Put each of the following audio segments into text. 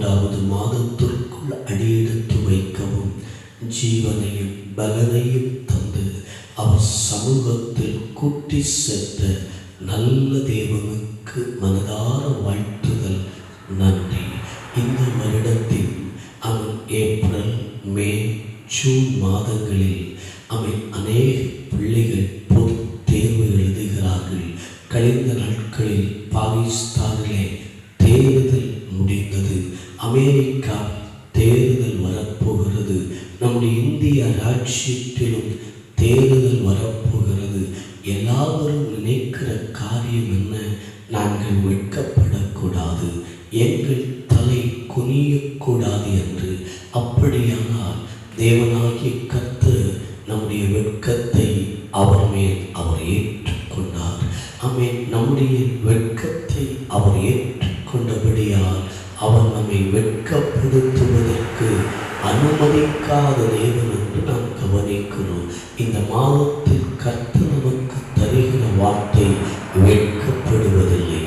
மூன்றாவது மாதத்திற்குள் அடியெடுத்து வைக்கவும் ஜீவனையும் பலனையும் தந்து அவர் சமூகத்தில் கூட்டி சேர்த்த நல்ல தேவனுக்கு மனதார வாழ்த்துதல் நன்றி. இந்த வருடத்தில் அவன் ஏப்ரல் மே ஜூன் மாதங்களில் அவன் அநேக பிள்ளைகள் அமெரிக்கா தேர்தல் வரப்போகிறது. நம்முடைய இந்திய ராஜ்யத்திலும் தேர்தல் வரப்போகிறது. எல்லாரும் நினைக்கிற காரியம் என்ன? நாங்கள் வெட்கப்படக்கூடாது. எங்கள் அனுமதிக்காத தேவன் என்று நாம் கவனிக்கிறோம். இந்த மாதத்தில் கர்த்தர் நமக்கு தருகிற வார்த்தை வெட்கப்படுவதில்லை.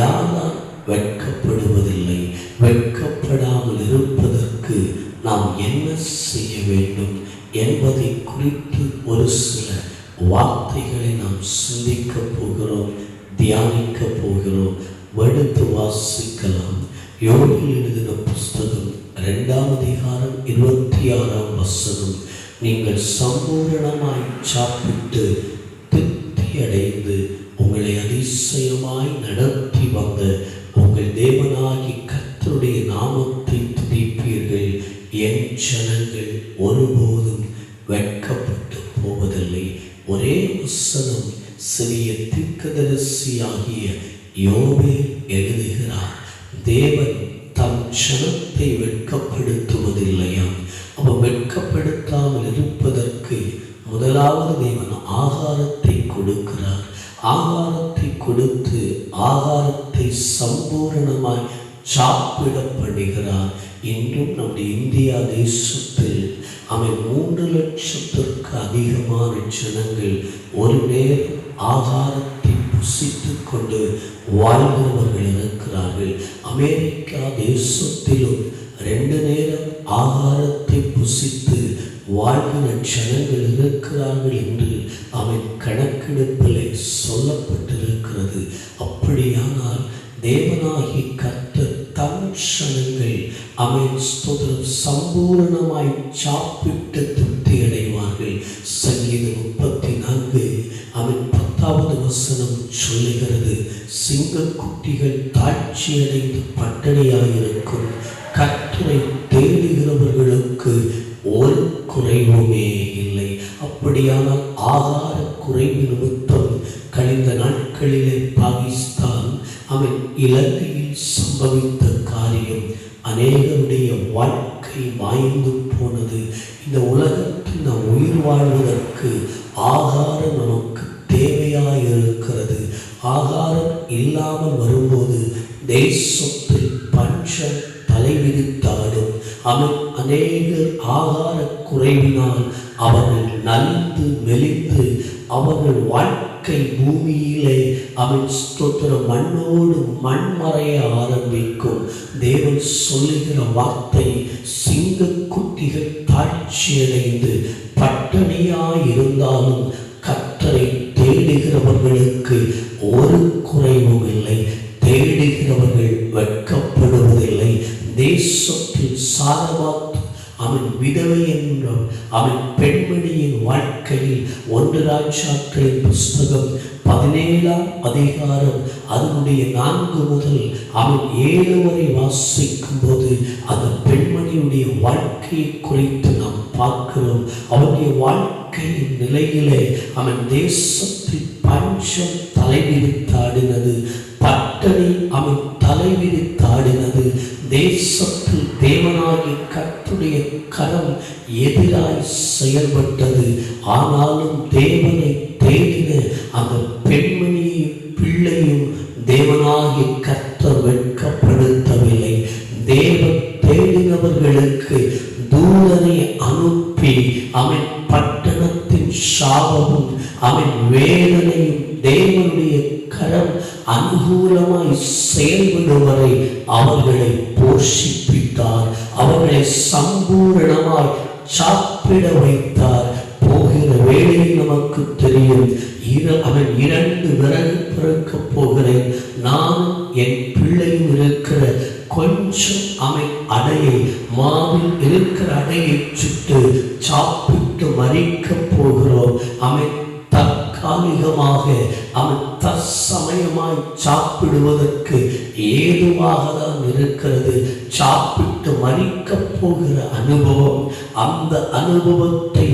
யாரால் வெட்கப்படுவதில்லை? வெட்கப்படாமல் இருப்பதற்கு நாம் என்ன செய்ய வேண்டும் என்பதை குறித்து ஒரு சில வார்த்தைகளை நாம் சிந்திக்க போகிறோம் தியானிக்க போகிறோம் எடுத்து வாசிக்கலாம் யோகில் எழுதின புஸ்தகம் இரண்டாம் அதிகாரம் இருபத்தி ஆறாம் வசனம். நீங்கள் சம்பூரணமாய் சாப்பிட்டு திருப்தி அடைந்து உங்களை அதிசயமாய் நடத்தி வந்த உங்கள் தேவனாகி கத்தருடைய நாமத்தை துதிப்பீர்கள். என் ஜனங்கள் ஒருபோதும் வெட்கப்பட்டு போவதில்லை. ஒரே வசனம் சிறிய தீர்க்கதரிசியாகிய யோபே எழுதுகிறார். தேவன் இல்லையா அப்போ வெட்கப்படுத்தாமல் இருப்பதற்கு முதலாவது தேவன் ஆகாரத்தை கொடுக்கிறார். ஆகாரத்தை கொடுத்து ஆகாரத்தை சம்பூரணமாய் சாப்பிடப்படுகிறார். இன்றும் நம்முடைய இந்தியா தேசத்தில் அவன் மூன்று லட்சத்திற்கு அதிகமான ஜனங்கள் ஒரு நேரம் ஆகாரத்தை புசித்து கொண்டு வாழ்ந்தவர்கள் இருக்கிறார்கள். அமெரிக்கா தேசத்திலும் ரெண்டு நேரம் ஆகாரத்தை புசித்து வாழ்கிற ஜனங்கள் இருக்கிறார்கள் என்று அவன் கணக்கெடுப்பில் சொல்லப்பட்டிருக்கிறது. அப்படியானால் தேவனாகி கத்த தம் ஜனங்கள் அவன் ஸ்தோதரம் சம்பூரணமாய் சாப்பிட்டு திருப்தி அடைவார்கள். சங்கீதம் முப்பத்தி நான்கு அவன் பத்தாவது வசனம் சொல்லுகிறது. சிங்க சிங்கக்குட்டிகள் தாட்சியடைந்து பட்டணியாயிருக்கும் கற்றை தேடுகிறவர்களுக்கு ஒரு குறைவுமே இல்லை. அப்படியானால் ஆகார குறைவு நிமித்தம் கழிந்த நாட்களிலே பாகிஸ்தான் அவன் இலங்கையில் சம்பவித்த காரியம் அநேகருடைய வாழ்க்கை மாய்ந்து போனது. இந்த உலகத்தில் நாம் உயிர் வாழ்வதற்கு ஆகாரம் நமக்கு தேவையாக இருக்கிறது ஆகாரம் இல்லாமல் வரும்போது தேசத்தில் அவன் அநேகர் ஆகார குறைவினால் அவர்கள் நலிந்து மெலிந்து அவர்கள் வாழ்க்கை பூமியிலே அவன் ஸ்தோத்திர மண்ணோடு மண்மறைய ஆரம்பிக்கும். தேவன் சொல்லுகிற வார்த்தை சிங்கக்குட்டிகள் காட்சியடைந்து பட்டணியாய் இருந்தாலும் கத்தரை தேடுகிறவர்களுக்கு ஒரு குறைவும் இல்லை. தேசத்தில் சாதமாத்து அவன் விதவை என்றும் அவன் பெண்மணியின் வாழ்க்கையில் ஒன்று ராஜாக்களின் புஸ்தகம் பதினேழாம் அதிகாரம் அதனுடைய நான்கு முதல் அவன் ஏழு வரை வாசிக்கும் போது அந்த பெண்மணியுடைய வாழ்க்கையை குறித்து நாம் பார்க்கிறோம். அவனுடைய வாழ்க்கையின் நிலையிலே அவன் தேசத்தில் பஞ்சம் தலைவிரித்தாடினது. பட்டணி அவன் தலைவிரித்தாடினது. தேசத்தில் தேவனாகிய கத்துடைய கரம் எதிராய் செயல்பட்டது. ஆனாலும் தேவனை தேடின அந்த வேலை நமக்கு தெரியும். இர அவன் இரண்டு விறகு பிறக்க போகிறேன். நான் என் பிள்ளையும் இருக்கிற கொஞ்சம் அமை அடையை மாவில் இருக்கிற அடையை சுட்டு சாப்பிட்டு மறிக்க போகிறோம். அவன் தற்காலிகமாக அவன் தற்சமயமாய் சாப்பிடுவதற்கு ஏதுவாக தான் இருக்கிறது. சாப்பிட்டு மறிக்க போகிற அனுபவம் அந்த அனுபவத்தை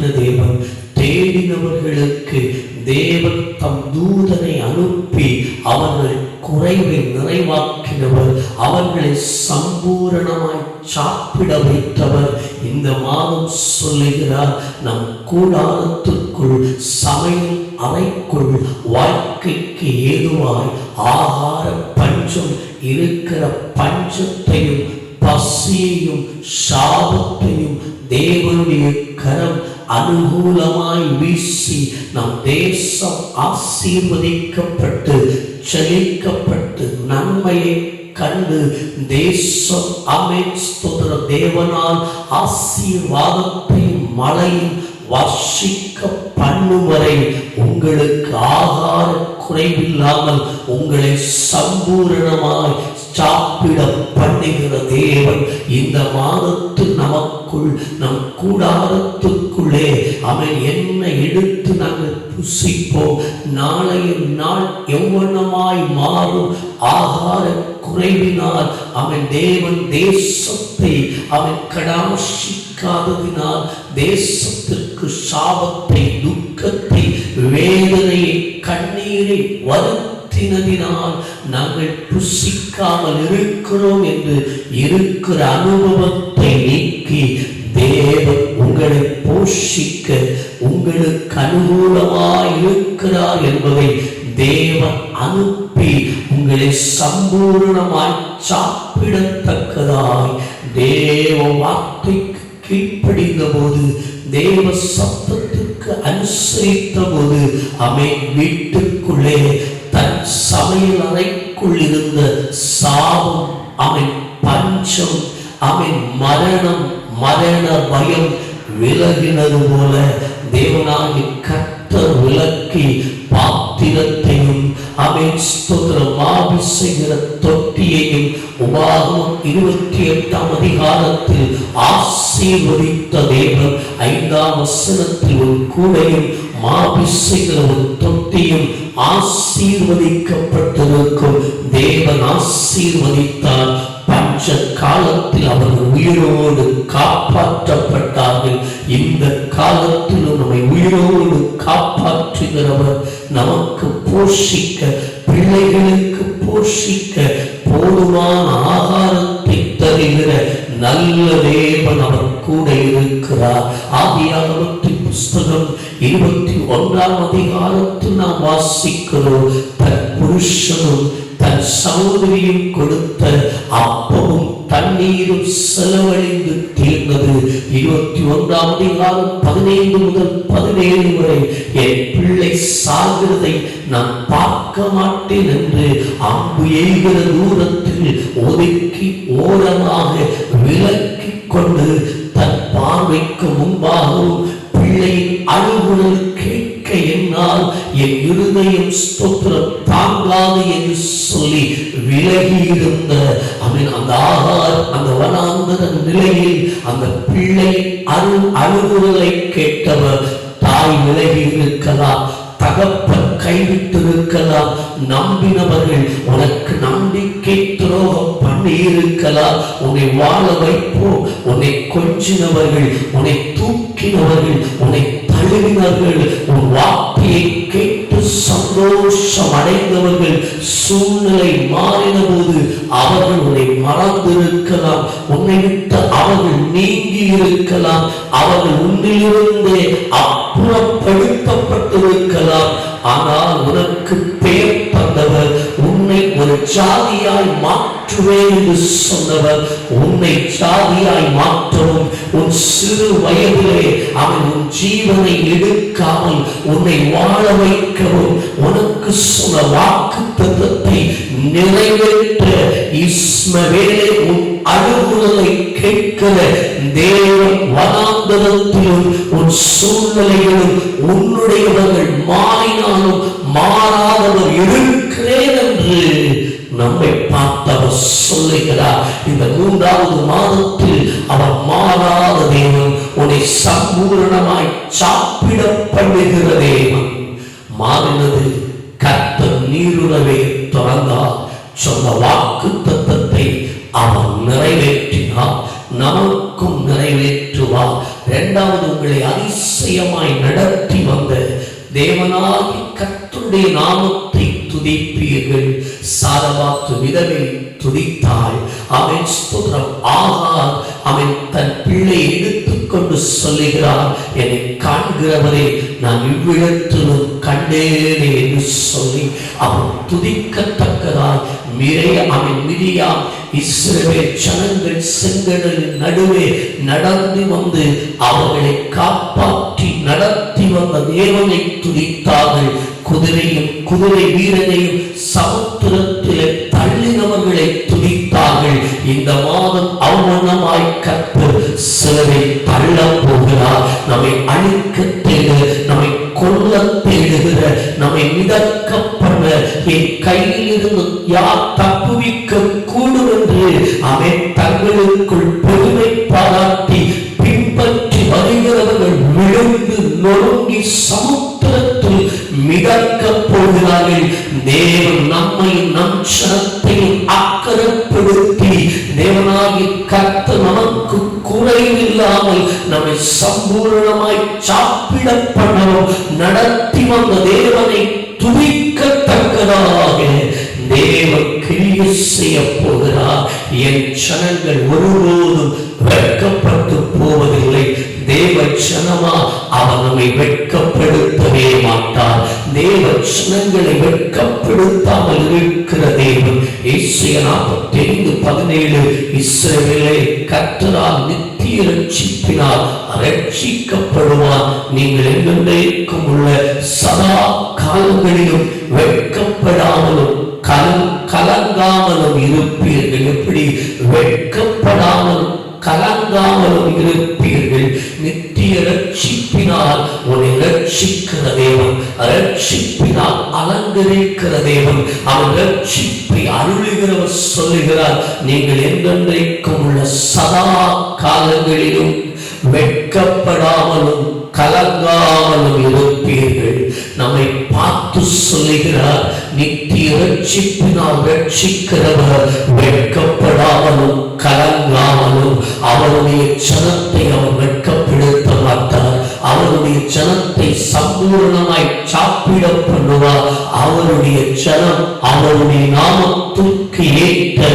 மாற்றின தேவன்? தேடினவர்களுக்கு தேவன் தம் தூதனை அனுப்பி அவர்கள் குறைவை நிறைவாக்கினவர் அவர்களை சம்பூரணமாய் சாப்பிட வைத்தவர். இந்த மாதம் சொல்லுகிறார் நம் கூடாரத்திற்குள் சமையல் அறைக்குள் வாழ்க்கைக்கு ஏதுவாய் ஆகார பஞ்சம் இருக்கிற பஞ்சத்தையும் பசியையும் சாபத்தையும் தேவனுடைய கரம் அனுகூலமாய் வீசி நம் தேசம் ஆசீர்வதிக்கப்பட்டு செழிக்கப்பட்டு நன்மையை கண்டு தேசம் அமேன் ஸ்தோத்திர தேவனால் ஆசீர்வாதத்தை மழையும் வர்ஷிக்க பண்ணும் வரை உங்களுக்கு ஆகார குறைவில்லாமல் உங்களை சம்பூரணமாய் சாப்பிட பண்ணுகிற தேவன் இந்த மாதத்து நமக்குள் நம் கூடாரத்துக்குள்ளே அவன் என்ன எடுத்து நாங்கள் புசிப்போம். நாளைய நாள் எவ்வளமாய் மாறும். ஆகார குறைவினால் அவன் தேவன் தேசத்தை அவன் கடாசிக்காததினால் தேசத்திற்கு சாபத்தை துக்கத்தை வேதனையை கண்ணீரை வருத்தினதினால் நாங்கள் புசிக்காமல் இருக்கிறோம் என்று இருக்கிற அனுபவத்தை நீக்கி தேவன் உங்களை போஷிக்க உங்களுக்கு அனுகூலமாய் இருக்கிறார் என்பதை தேவன் அனுப்பி உங்களை சம்பூர்ணமாய் சாப்பிடத்தக்கதாய். தேவ வார்த்தைக்கு கீழ்ப்படிந்த போது தேவ சத்தத்திற்கு அனுசரித்த போது அவை வீட்டுக்குள்ளே தன் சமையல் அறைக்குள் இருந்த சாபம் அவன் பஞ்சம் அவன் மரணம் மரண பயம் விலகினது போல தேவனாகி கத்தர் விலக்கி பாப்ப அவன் ஸ்தோத்திரம். மாவி தொட்டியையும் உபாகம் இருபத்தி எட்டாம் அதிகாரத்தில் ஆசீர்வதித்த தேவன். ஐந்தாம் வசனத்தில் ஒரு கூடையும் மாபிசைகிற ஒரு தொட்டியும் ஆசீர்வதிக்கப்பட்டிருக்கும். தேவன் ஆசீர்வதித்தார். பஞ்ச காலத்தில் அவர்கள் உயிரோடு காப்பாற்றப்பட்டார்கள். இந்த காலத்திலும் நம்மை உயிரோடு காப்பாற்றுகிறவர் நமக்கு போஷிக்க பிள்ளைகளுக்கு போஷிக்க போதுமான ஆகாரத்தை தருகிற நல்ல தேவன் அவர் கூட இருக்கிறார். ஆதியாகமத்தின் புஸ்தகம் இருபத்தி ஒன்றாம் அதிகாரத்தில் நாம் வாசிக்கிறோம். தன் புருஷனும் தன் சகோதரியும் கொடுத்த அப்பமும் தண்ணீரும் செலவழிந்து தீர்ந்தது. இருபத்தி ஒன்றாம் அதிகாரம் பதினைந்து முதல் பதினேழு வரை என் பிள்ளை சாகிறதை நான் பார்க்க மாட்டேன் என்று அம்பு எய்கிற தூரத்தில் ஒதுக்கி ஓரமாக விலக்கி கொண்டு தன் பார்வைக்கு முன்பாகவும் பிள்ளையின் அழுகுரல் என்னால் என் இருதயம் ஸ்தோத்திரம் தாங்காது என்று சொல்லி விலகி இருந்த அவன் அந்த ஆகார் அந்த வனாந்தர நிலையில் அந்த பிள்ளை அரு அழுகுரலை கேட்டவர் தாய் விலகி இருக்கலாம் தகப்பன் கைவிட்டிருக்கலாம் நம்பினவர்கள் உனக்கு நம்பிக்கை துரோகம் பண்ணி இருக்கலாம் உன்னை வாழ வைப்போம் உன்னை கொஞ்சினவர்கள் உன்னை தூக்கினவர்கள் உன்னை தழுவினவர்கள் உன் வார்த்தையை கேட்டு சந்தோஷம் அடைந்தவர்கள் சூழ்நிலை மாறின போது அவர்கள் உன்னை மறந்திருக்கலாம். உன்னை விட்டு அவர்கள் நீங்கி இருக்கலாம் அவர்கள் உன்னிலிருந்தே அப்புறப்படுத்தப்பட்டிருக்கலாம். ஆனால் உனக்கு பெயர் தந்தவர் உன்னை ஒரு ஜாதியாய் மாற்றுவேன் என்று சொன்னவர் உன்னை ஜாதியாய் மாற்றவும் உன் சிறு வயதிலே அவன் உன் ஜீவனை எடுக்காமல் உன்னை வாழ வைக்கவும். உனக்கு சொன்ன வாக்கு தத்துவத்தை நிறைவேற்ற இஸ்மவேலே உன் அழுகுதலை கேட்கிற தேவன் வனாந்தரத்திலும் உன் சூழ்நிலையிலும் உன்னுடையவர்கள் மாறினாலும் மா இருக்கிறேன் என்று நம்மை பார்த்தவர் சொல்லுகிறார் இந்த மூன்றாவது மாதத்தில் அவர் மாறாத தேவன் உன்னை சம்பூரணமாய் சாப்பிட பண்ணுகிற தேவன். மாறினது கத்த நீருறவே தொடர்ந்தால் சொன்ன வாக்கு தத்தத்தை அவன் நிறைவேற்றினார். நமக்கும் நிறைவேற்றுவார். இரண்டாவது உங்களை அதிசயமாய் நடத்தி வந்த தேவனாகி கத்துடைய நாமத்தை துதிப்பீர்கள். சாரபாத்து விதவை துதித்தாள். அவன் ஸ்தோத்திரம். ஆகா அவன் தன் பிள்ளை எடுத்துக்கொண்டு சொல்லுகிறான். என்னை காண்கிறவரே நான் இவ்விடத்திலும் கண்டேனே என்று சொல்லி அவன் துதிக்கத்தக்கதாய் மிரைய அவன் மிரியா இஸ்ரவேல் சனங்கள் செங்கடலின் நடுவே நடந்து வந்து அவர்களை காப்பாற்றி நடத்தி வந்த தேவனை துதித்தார்கள். குதிரையும் குதிரை வீரனையும் சமுத்திரத்திலே தள்ளினவர்களை துதித்தார்கள். இந்த மாதம் அவமானமாய் கற்பர் சிலரை தள்ள போகிறார். நம்மை அழிக்க தேடு நம்மை கொல்ல தேடுகிற நம்மை மிதக்க பண்ண என் கையில் இருந்து யார் தப்புவிக்க கூடும் என்று அவன் தங்களுக்குள் பெருமை பாராட்டி பின்பற்றி வருகிறவர்கள் விழுந்து நொறுங்கி சமூக போகிறார்கள் தேவன் நம்மை நம் சனத்தையும் அக்கறப்படுத்தி தேவனாகி கத்த நமக்கு குறைவில்லாமல் நம்மை சம்பூர்ணமாய் சாப்பிட பண்ணவும் நடத்தி வந்த தேவனை துதிக்கத்தக்கதாக தேவன் கிரிய செய்ய போகிறார். என் சனங்கள் ஒருபோதும் வெட்கப்பட்டு போவதில்லை. தேவச்சனமா ஜனமா அவர் நம்மை வெட்கப்படுத்தவே மாட்டார். தேவச்சனங்களை வெட்கப்படுத்தாமல் இருக்கிற தேவன். இசைய நாற்பத்தி ஐந்து பதினேழு இஸ்ரவேலை கத்தரால் நித்திய ரட்சிப்பினால் ரட்சிக்கப்படுவார் நீங்கள் எங்கெங்கும் உள்ள சதா காலங்களிலும் வெட்கப்படாமலும் கல கலங்காமலும் இருப்பீர்கள். எப்படி? வெட்கப்படாமலும் கலங்காமலும் இருப்பீர்கள் நித்திய ரட்சிப்பினால் உன்னை ரட்சிக்கிற தேவன். ரட்சிப்பினால் அலங்கரிக்கிற தேவன். அவன் ரட்சிப்பை அருளுகிறவர் சொல்லுகிறார். நீங்கள் என்றென்றைக்கும் உள்ள சதா காலங்களிலும் வெட்கப்படாமலும் கலங்காமலும் இருப்பீர்கள். நம்மை பார்த்து சொல்லுகிறார். நித்திய ரட்சிப்பினால் ரட்சிக்கிறவர். வெட்கப்படாமலும் கலங்காமலும் அவருடைய சனத்தை அவர் வெட்கப்படுத்த மாட்டார். அவருடைய ஜனத்தை சம்பூர்ணமாய் சாப்பிட பண்ணுவார். அவருடைய ஜனம் அவருடைய நாமத்திற்கு ஏற்ற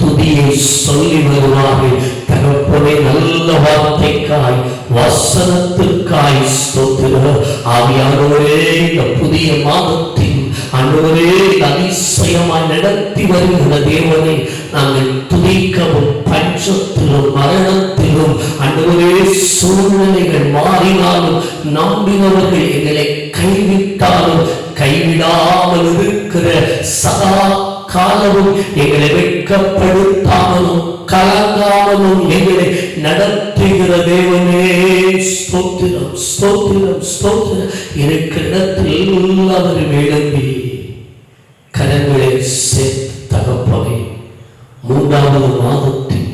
துதியை சொல்லி வருவார்கள். தகப்பனே நல்ல வார்த்தைக்காய் வசனத்துக்காய் ஸ்தோத்திரம். ஆவியானவரே இந்த புதிய மாதத்தில் அன்றுவரே அதிசயமாய் நடத்தி வருகிற தேவனை நாங்கள் துதிக்கவும் பஞ்சத்திலும் மரணத்திலும் அன்றுவரே சூழ்நிலைகள் மாறினாலும் நம்பினவர்கள் எங்களை கைவிட்டாலும் கைவிடாமல் இருக்கிற சதா காலமும் எங்களை வெட்கப்படுத்தாமலும் கலங்காமலும் எங்களை நடத்துகிற தேவனே. ஸ்தோத்திரம் ஸ்தோத்திரம் ஸ்தோத்திரம். இருக்கிற இடத்தில் எல்லாவரும் எழும்பி கரங்களை சேர்த்து தகப்பவை மூன்றாவது மாதத்தில்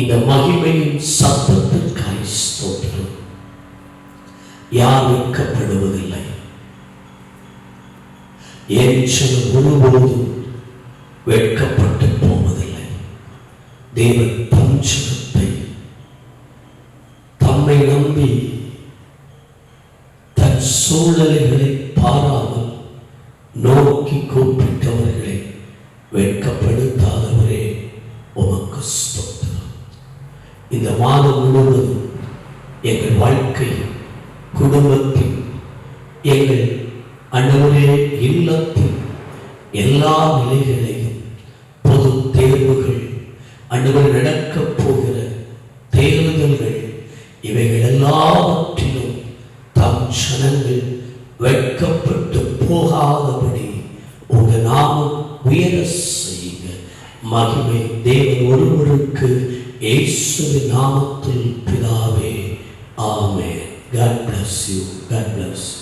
இந்த மகிமையின் சத்தத்திற்காய் ஸ்தோத்திரம். யார் வெட்கப்படுவதில்லை என் ஜனம் தேவன் தம் தம்மை நம்பி தன் சூழ்நிலைகளை பாராமல் நோக்கி கூப்பிட்டவர்களை வெட்கப்படுத்தாதவரே உமக்கு ஸ்தோத்திரம். இந்த மாதம் முழுவதும் எங்கள் வாழ்க்கை குடும்பத்தில் எங்கள் அன்னவரே இல்லத்தில் எல்லா நிலைகளையும் அன்னவர் நடக்கப் போகிற தேர்தல்கள் இவைகள் எல்லாவற்றிலும் தம் சனங்கள் வெட்கப்பட்டு போகாதபடி உங்க நாமம் உயர செய்யுங்க மகிமை தேவன் ஒருவருக்கு இயேசுவின் நாமத்தில் பிதாவே ஆமே God bless you. God bless you.